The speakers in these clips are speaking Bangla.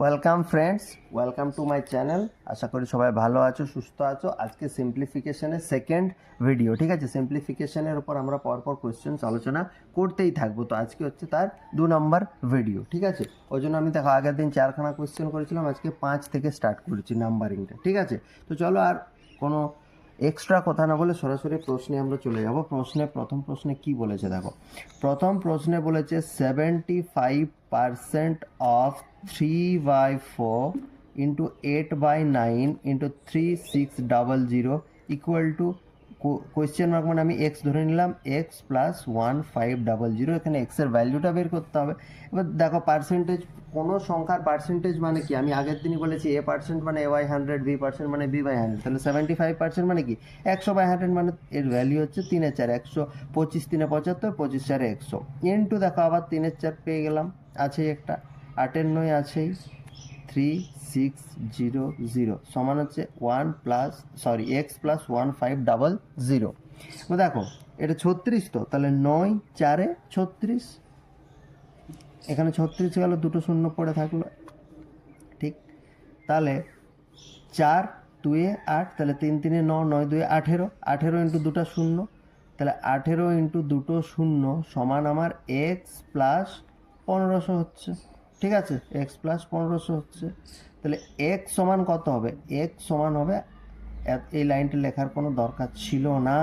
Welcome friends welcome to my channel আশা করি সবাই ভালো আছো, সুস্থ আছো। আজকে সিম্পলিফিকেশনের সেকেন্ড ভিডিও ঠিক আছে? সিম্পলিফিকেশনের উপর আমরা পরপর কোয়েশ্চেন্স আলোচনা করতেই থাকব। তো আজকে হচ্ছে তার দু নম্বর ভিডিও ঠিক আছে? ওই জন্য আমি দেখো, আগের দিন চারখানা কোয়েশ্চেন করেছিলাম, আজকে পাঁচ থেকে স্টার্ট করেছি নাম্বারিংটা ঠিক আছে? তো চলো আর কোনো এক্সট্রা কথা না বলে সরাসরি প্রশ্নে আমরা চলে যাব। প্রশ্নে, প্রথম প্রশ্নে কি বলেছে দেখো? প্রথম প্রশ্নে বলেছে seventy five percent of three by four into eight by nine into three six double zero equal to question mark মানে আমি এক্স ধরে নিলাম X plus one five double zero এখানে এক্সের ভ্যালুটা বের করতে হবে। এবার দেখো পার্সেন্টেজ কোনো সংখ্যার পার্সেন্টেজ মানে কি? আমি আগের দিনই বলেছি এ পার্সেন্ট মানে A by hundred B percent মানে বি বাই হান্ড্রেড তাহলে সেভেন্টি ফাইভ পার্সেন্ট মানে কি? একশো বাই হান্ড্রেড মানে এর ভ্যালু হচ্ছে তিনের চার, একশো পঁচিশ তিনে পঁচাত্তর, পঁচিশ চারে একশো। ইন্টু দেখো আবার তিনের চার পেয়ে গেলাম, আছেই একটা, আটের নয় আছেই। থ্রি সিক্স জিরো জিরো সমান হচ্ছে one plus sorry X plus one five double zero দেখো, এটা ছত্রিশ তো, তাহলে নয় চারে ছত্রিশ। এখানে ছত্রিশ গেল, দুটো শূন্য পড়ে থাকল। ঠিক? তাহলে চার, দুয়ে আট, তাহলে তিন তিনে ন, নয় দুয়ে আঠেরো। আঠেরো ইন্টু দুটো শূন্য। তাহলে আঠেরো ইন্টু দুটো শূন্য সমান আমার এক্স প্লাস পনেরোশো হচ্ছে। ঠিক আছে? এক্স প্লাস পনেরোশো হচ্ছে। তাহলে এক্স সমান কত হবে? এক্স সমান হবে এই লাইনটা লেখার কোনো দরকার ছিল না।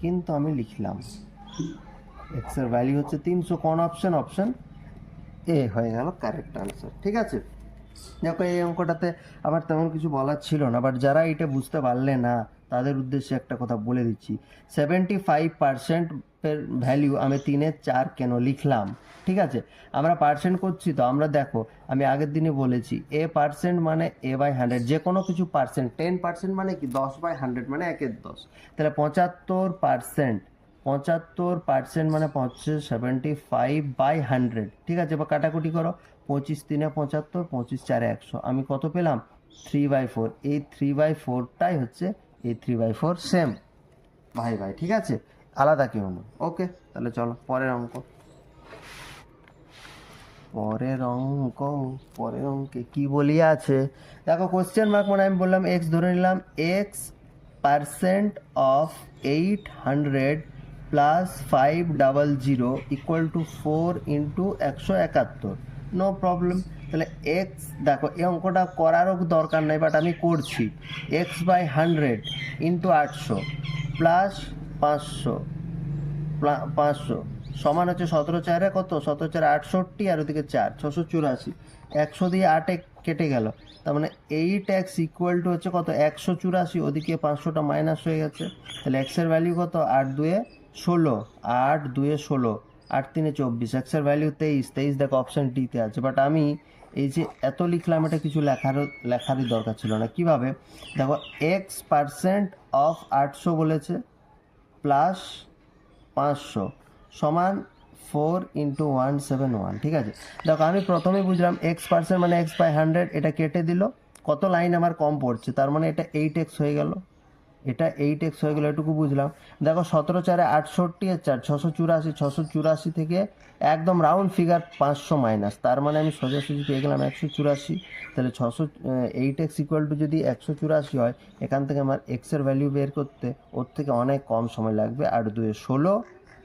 কিন্তু আমি লিখলাম। এক্সের ভ্যালু হচ্ছে তিনশো। কোন অপশন অপশন এ হয়ে গেল কারেক্ট আনসার ঠিক আছে? দেখো, এই অঙ্কটাতে আমার তেমন কিছু বলার ছিল না বাট যারা এটা বুঝতে পারলে না, তাদের উদ্দেশ্যে একটা কথা বলে দিচ্ছি। সেভেন্টি ফাইভ পার্সেন্ট ভ্যালিউ আমি তিনের চার কেন লিখলাম? ঠিক আছে? আমরা পার্সেন্ট করছি তো আমরা দেখো, আমি আগের দিনে বলেছি, এ পার্সেন্ট মানে এ বাই হান্ড্রেড যে কোনো কিছু পার্সেন্ট টেন পার্সেন্ট মানে কি? দশ বাই হান্ড্রেড মানে একের দশ। তাহলে পঁচাত্তর পার্সেন্ট পঁচাত্তর পার্সেন্ট মানে পঁচিশ সেভেন্টি ফাইভ বাই হান্ড্রেড ঠিক আছে? এবার কাটাকুটি করো, পঁচিশ তিনে পঁচাত্তর, পঁচিশ চারে একশো। আমি কত পেলাম? থ্রি বাই ফোর এই থ্রি বাই ফোরটাই হচ্ছে, এই থ্রি বাই ফোর সেম ভাই ভাই, ঠিক আছে? আলাদা কেউ না ওকে, তাহলে চলো, পরের অঙ্ক পরের অঙ্ক পরের অঙ্কে কি? বলি আছে দেখো কোশ্চেন মার্ক মানে আমি বললাম এক্স ধরে নিলাম X percent of eight hundred plus five double zero equal to four into একশো একাত্তর। নো প্রবলেম তাহলে এক্স দেখো, এই অঙ্কটা করারও দরকার নাই বাট আমি করছি। এক্স বাই হান্ড্রেড ইন্টু আটশো প্লাস পাঁচশো। পাঁচশো। সমান হচ্ছে সতেরো চারে কত? সতেরো চারে আটষট্টি আর ওদিকে চার, ছশো চুরাশি। একশো দিয়ে আটে কেটে গেল। তার মানে এইট এক্স ইকুয়াল টু হচ্ছে কত? একশো চুরাশি, ওদিকে পাঁচশোটা মাইনাস হয়ে গেছে। তাহলে এক্সের ভ্যালু কত? আট দুয়ে ষোলো। আট দুয়ে ষোলো। আট তিনে চব্বিশ। এক্সের ভ্যালু তেইশ। তেইশ দেখো অপশান ডিতে আছে। বাট আমি এই যে এত লিখলাম, এটা কিছু লেখারও লেখারই দরকার ছিল না। কীভাবে? দেখো এক্স পার্সেন্ট অফ আটশো বলেছে। প্লাস পাঁচশো সমান four into one seven one, ঠিক আছে? দেখো, আমি প্রথমে বুঝলাম এক্স পার্সেন্ট মানে এক্স বাই হান্ড্রেড এটা কেটে দিল। কত লাইন আমার কম পড়ছে? তার মানে এটা এইট এক্স হয়ে গেল। এটা এইট এক্স হয়ে গেলো, এটুকু বুঝলাম। দেখো সতেরো চারে আটষট্টি আর চার, ছশো চুরাশি ছশো চুরাশি থেকে একদম রাউন্ড ফিগার পাঁচশো মাইনাস তার মানে আমি সোজাসুজি পেয়ে গেলাম একশো চুরাশি। তাহলে ছশো এইট এক্স ইকুয়াল টু যদি একশো চুরাশি হয়, এখান থেকে আমার এক্সের ভ্যালু বের করতে ওর থেকে অনেক কম সময় লাগবে। আট দুয়ে ষোলো,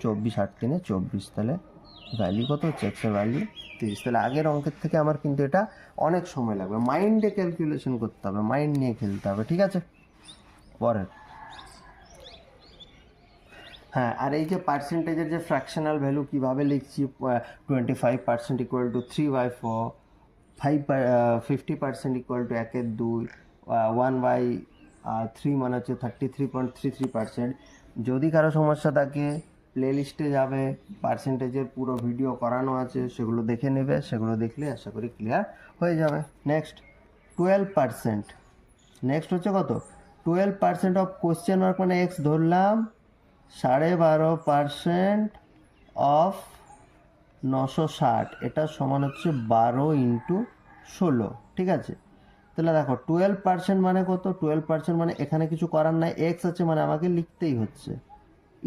চব্বিশ, আট তিনে চব্বিশ, তাহলে ভ্যালু কত হচ্ছে? এক্সের ভ্যালু তিরিশ। তাহলে আগের অঙ্কের থেকে আমার কিন্তু এটা অনেক সময় লাগবে। মাইন্ডে ক্যালকুলেশন করতে হবে মাইন্ড নিয়ে খেলতে হবে, ঠিক আছে? পরের। হ্যাঁ আর এই যে পার্সেন্টেজের যে ফ্র্যাকশনাল ভ্যালু কীভাবে লিখছি twenty five percent equal to three by four five fifty percent equal to একের দুই ওয়ান বাই থ্রি মানে হচ্ছে thirty three point three three percent যদি কারও সমস্যা থাকে প্লে লিস্টে যাবে পার্সেন্টেজের পুরো ভিডিও করানো আছে, সেগুলো দেখে নেবে, সেগুলো দেখলে আশা করি ক্লিয়ার হয়ে যাবে। নেক্সট টুয়েলভ পার্সেন্ট নেক্সট হচ্ছে কত? Twelve percent of question mark মানে এক্স ধরলাম, সাড়ে বারো পার্সেন্ট অফ নশো ষাট। এটা সমান হচ্ছে বারো ইন্টু ষোলো, ঠিক আছে? তাহলে দেখো টুয়েলভ পার্সেন্ট মানে কত? টুয়েলভ পার্সেন্ট মানে এখানে কিছু করার নাই এক্স আছে মানে আমাকে লিখতেই হচ্ছে।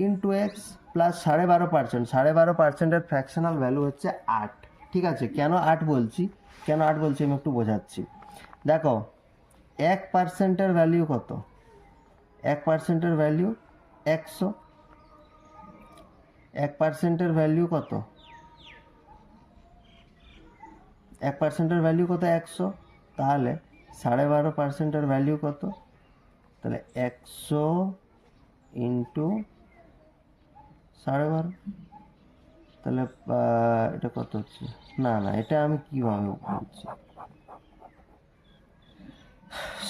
ইন্টু এক্স প্লাস সাড়ে বারো পার্সেন্ট সাড়ে বারো পার্সেন্টের ফ্র্যাকশনাল ভ্যালু হচ্ছে আট, ঠিক আছে? কেন আট বলছি? কেন আট বলছি আমি একটু বোঝাচ্ছি। দেখো, এক পার্সেন্টের ভ্যালিউ কত? এক পার্সেন্টের ভ্যালিউ একশো। এক পার্সেন্টের ভ্যালিউ কত? এক পার্সেন্টের ভ্যালিউ কত একশো? তাহলে সাড়ে বারো পার্সেন্টের ভ্যালিউ কত? তাহলে একশো ইন্টু সাড়ে বারো। তাহলে এটা কত হচ্ছে? না না, এটা আমি কীভাবে বলছি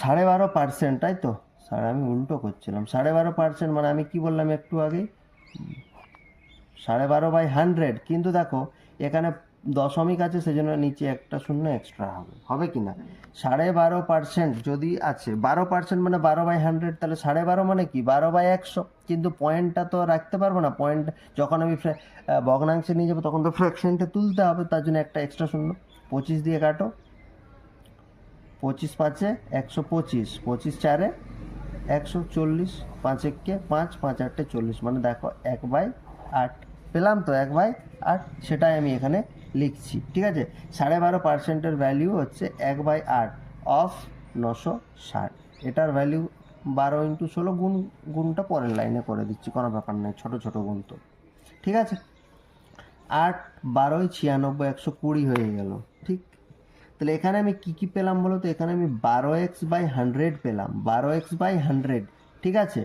সাড়ে বারো পার্সেন্ট তাই তো? সাড়ে আমি উল্টো করছিলাম। সাড়ে বারো পার্সেন্ট মানে আমি কি বললাম একটু আগে সাড়ে বারো বাই হান্ড্রেড কিন্তু দেখো, এখানে দশমিক আছে, সেজন্য নিচে একটা শূন্য এক্সট্রা হবে। হবে কি না? সাড়ে বারো পার্সেন্ট যদি আছে, বারো পার্সেন্ট মানে বারো বাই হান্ড্রেড তাহলে সাড়ে বারো মানে কি? বারো বাই একশো। কিন্তু পয়েন্টটা তো রাখতে পারব না। পয়েন্ট যখন আমি ভগ্নাংশে নিয়ে যাব, তখন তো ফ্র্যাকশনটা তুলতে হবে। তার জন্য একটা এক্সট্রা শূন্য। পঁচিশ দিয়ে কাটো। পঁচিশ পাঁচে একশো পঁচিশ। পঁচিশ চারে একশো চল্লিশ, পাঁচ এককে পাঁচ পাঁচ আটটে চল্লিশ। মানে দেখো, এক বাই আট। পেলাম তো, এক বাই আট, সেটাই আমি এখানে লিখছি, ঠিক আছে? সাড়ে বারো পার্সেন্টের ভ্যালিউ হচ্ছে এক বাই আট অফ নশো ষাট। এটার ভ্যালিউ বারো ইন্টু ষোলো গুণ, গুণটা পরের লাইনে করে দিচ্ছি, কোনো ব্যাপার নেই ছোটো ছোটো গুণ তো। ঠিক আছে? আট, বারোই, ছিয়ানব্বই, একশো কুড়ি হয়ে গেল, ঠিক? তাহলে এখানে আমি কি কি পেলাম বলো তো এখানে আমি বারো এক্স বাই হান্ড্রেড পেলাম। বারো এক্স বাই হান্ড্রেড ঠিক আছে?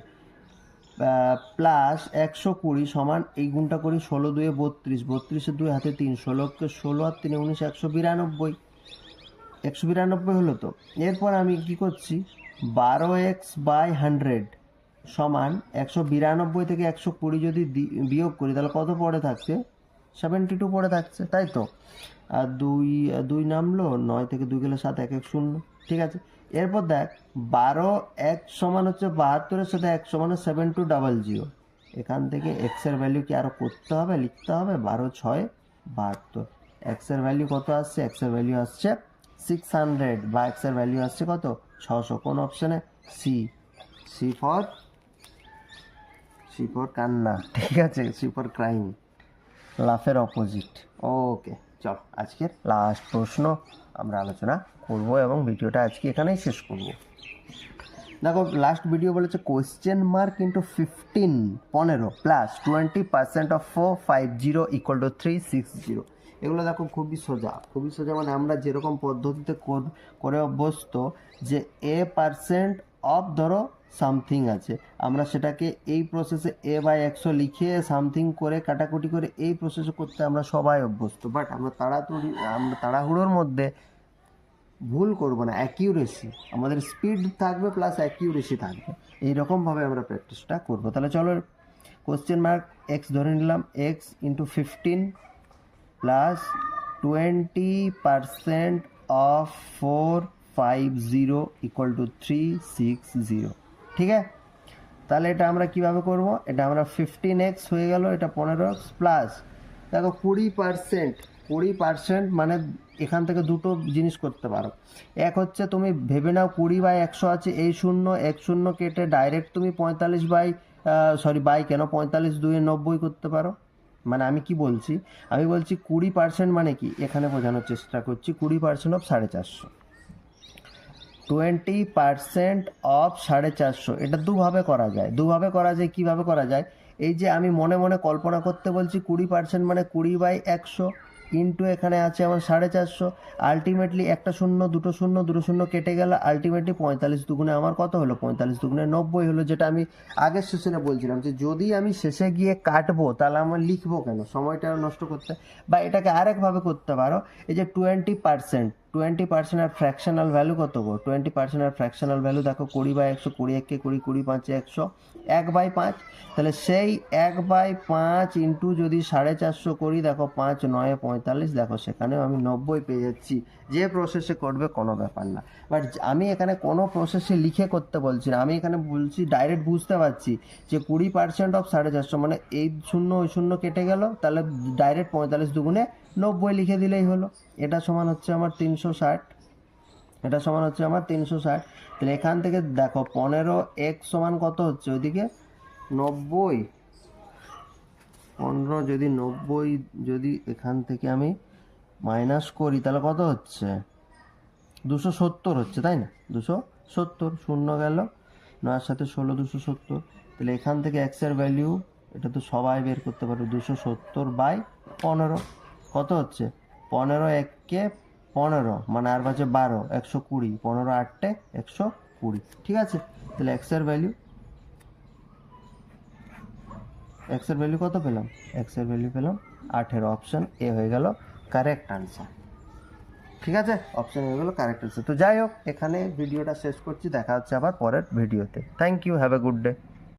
প্লাস একশো কুড়ি সমান এই গুণটা করি ষোলো দুয়ে বত্রিশ। বত্রিশের দুই হাতে তিন, ষোলোকে ষোলো আর তিনে উনিশ একশো বিরানব্বই। একশো বিরানব্বই হলো তো। এরপর আমি কি করছি? বারো এক্স বাই হান্ড্রেড সমান একশো বিরানব্বই থেকে একশো কুড়ি যদি বিয়োগ করি, তাহলে কত পড়ে থাকছে? সেভেন্টি টু পড়ে থাকছে, তাই তো? আর দুই দুই নামলো, নয় থেকে দুই গেলে সাত, এক এক, শূন্য, ঠিক আছে? এরপর দেখ, বারো, এক সমান হচ্ছে বাহাত্তরের সাথে এক সমান সেভেন টু ডাবল জিরো এখান থেকে এক্সের ভ্যালু কি আরও করতে হবে, লিখতে হবে? বারো, ছয়, বাহাত্তর। এক্সের ভ্যালু কত আসছে? এক্সের ভ্যালু আসছে সিক্স হান্ড্রেড বা এক্সের ভ্যালু আসছে কত? ছশো। কোন অপশানে C C for C for কান্না, ঠিক আছে? সি ফর ক্রাইম লাফের অপোজিট ওকে চল আজকের লাস্ট প্রশ্ন আমরা আলোচনা করব এবং ভিডিওটা আজকে এখানেই শেষ করব। দেখো লাস্ট ভিডিও বলেছে কোয়েশ্চেন মার্ক ইন্টু ফিফটিন পনেরো plus twenty percent of four five zero equal to three six zero এগুলো দেখো খুবই সোজা খুবই সোজা মানে আমরা যেরকম পদ্ধতিতে করে অভ্যস্ত যে এ পার্সেন্ট অফ ধরো সামথিং আছে। আমরা সেটাকে এই প্রসেসে এ বাই একশো লিখে সামথিং করে, কাটাকুটি করে এই প্রসেসে করতে আমরা সবাই অভ্যস্ত। বাট আমরা তাড়াতাড়ি, আমরা তাড়াহুড়োর মধ্যে ভুল করব না। অ্যাকিউরেসি আমাদের স্পিড থাকবে প্লাস অ্যাকিউরেসি থাকবে। এইরকমভাবে আমরা প্র্যাকটিসটা করব। তাহলে চলো কোশ্চেন মার্ক এক্স ধরে নিলাম। X into fifteen plus twenty percent of four five zero equal to three six zero ঠিক আছে? তাহলে এটা আমরা কীভাবে করব? এটা আমরা ফিফটিন এক্স হয়ে গেল, এটা পনেরো এক্স প্লাস দেখো, কুড়ি পার্সেন্ট কুড়ি পার্সেন্ট মানে এখান থেকে দুটো জিনিস করতে পারো। এক হচ্ছে তুমি ভেবে নাও কুড়ি বাই একশো আছে, এই শূন্য, এক শূন্য কেটে ডাইরেক্ট তুমি পঁয়তাল্লিশ বাই সরি বাই কেন? পঁয়তাল্লিশ দুয়ে নব্বই করতে পারো। মানে আমি কি বলছি? আমি বলছি কুড়ি পার্সেন্ট মানে কি? এখানে বোঝানোর চেষ্টা করছি, কুড়ি পার্সেন্ট অফ সাড়ে চারশো। টোয়েন্টি পার্সেন্ট অফ সাড়ে চারশো। এটা দুভাবে করা যায়। দুভাবে করা যায়, কীভাবে করা যায়? এই যে আমি মনে মনে কল্পনা করতে বলছি, কুড়ি পার্সেন্ট মানে কুড়ি বাই একশো ইন্টু এখানে আছে আমার সাড়ে চারশো। আলটিমেটলি একটা শূন্য, দুটো শূন্য দুটো শূন্য কেটে গেল, আলটিমেটলি পঁয়তাল্লিশ দুগুণে আমার কত হলো? পঁয়তাল্লিশ দুগুণে নব্বই হলো, যেটা আমি আগের সেশনে বলছিলাম যে যদি আমি শেষে গিয়ে কাটবো, তাহলে আমার লিখব কেন? সময়টা নষ্ট করতে বা এটাকে আরেকভাবে করতে পারো, এই যে টোয়েন্টি পার্সেন্ট। টোয়েন্টি পার্সেন্ট আর ফ্র্যাকশনাল ভ্যালু কত গো? টোয়েন্টি পার্সেন্ট আর ফ্র্যাকশনাল ভ্যালু দেখো, কুড়ি বাই একশো, কুড়ি এককে কুড়ি কুড়ি পাঁচে একশো, এক বাই পাঁচ। তাহলে সেই এক বাই পাঁচ ইন্টু যদি সাড়ে চারশো করি, দেখো পাঁচ, নয়, পঁয়তাল্লিশ, দেখো সেখানেও আমি নব্বই পেয়ে যাচ্ছি। যে প্রসেসে করবে কোনো ব্যাপার না। বাট আমি এখানে কোনো প্রসেসে লিখে করতে বলছি না। আমি এখানে বলছি ডাইরেক্ট বুঝতে পারছি যে কুড়ি পার্সেন্ট অফ সাড়ে চারশো মানে এই শূন্য, ওই শূন্য কেটে গেল, তাহলে ডাইরেক্ট পঁয়তাল্লিশ দুগুণে নব্বই লিখে দিলেই হলো। এটা সমান হচ্ছে আমার তিনশো ষাট। এটা সমান হচ্ছে আমার তিনশো ষাট। তাহলে এখান থেকে দেখো, পনেরো এক সমান কত হচ্ছে ওইদিকে? নব্বই। পনেরো যদি নব্বই যদি এখান থেকে আমি মাইনাস করি, তাহলে কত হচ্ছে? দুশো সত্তর হচ্ছে, তাই না? দুশো সত্তর, শূন্য গেল। নয়ের সাথে ষোলো, দুশো সত্তর। তাহলে এখান থেকে এক্সের ভ্যালিউ এটা তো সবাই বের করতে পারবে, দুশো সত্তর বাই পনেরো। কত হচ্ছে? পনেরো এককে পনেরো মানে আর বাজে বারো, একশো কুড়ি। পনেরো আটটে একশো কুড়ি। ঠিক আছে? তাহলে এক্সের ভ্যালিউ এক্সের ভ্যালু কত পেলাম? এক্সের ভ্যালু পেলাম আঠেরো। অপশান এ হয়ে গেল কারেক্ট আনসার ঠিক আছে? অপশন হয়ে গেল কারেক্ট আনসার তো যাই হোক, এখানে ভিডিওটা শেষ করছি। দেখা হচ্ছে আবার পরের ভিডিওতে thank you have a good day